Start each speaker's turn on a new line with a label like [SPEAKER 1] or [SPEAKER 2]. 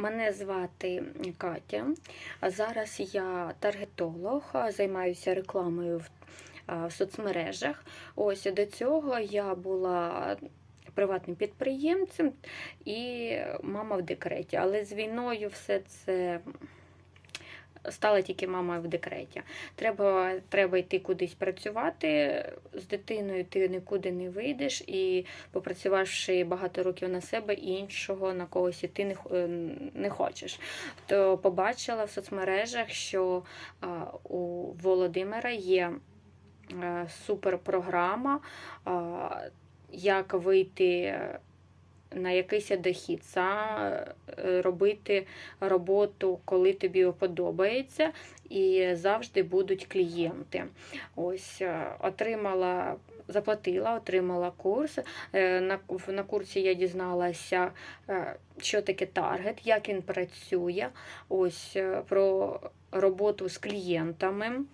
[SPEAKER 1] Мене звати Катя. Зараз я таргетолог, займаюся рекламою в соцмережах. Ось до цього я була приватним підприємцем і мама в декреті. Але з війною все це стала тільки мама в декреті. Треба, треба йти кудись працювати. З дитиною ти нікуди не вийдеш, і попрацювавши багато років на себе, іншого на когось іти не, е, не хочеш. То побачила в соцмережах, що у Володимира є е, суперпрограма, як вийти на якийсь дохід, е, робити роботу, коли тобі подобається, і завжди будуть клієнти. Ось е, отримала. Заплатила, отримала курс. Е, На, на курсі я дізналася, що таке таргет, як він працює, ось про роботу з клієнтами.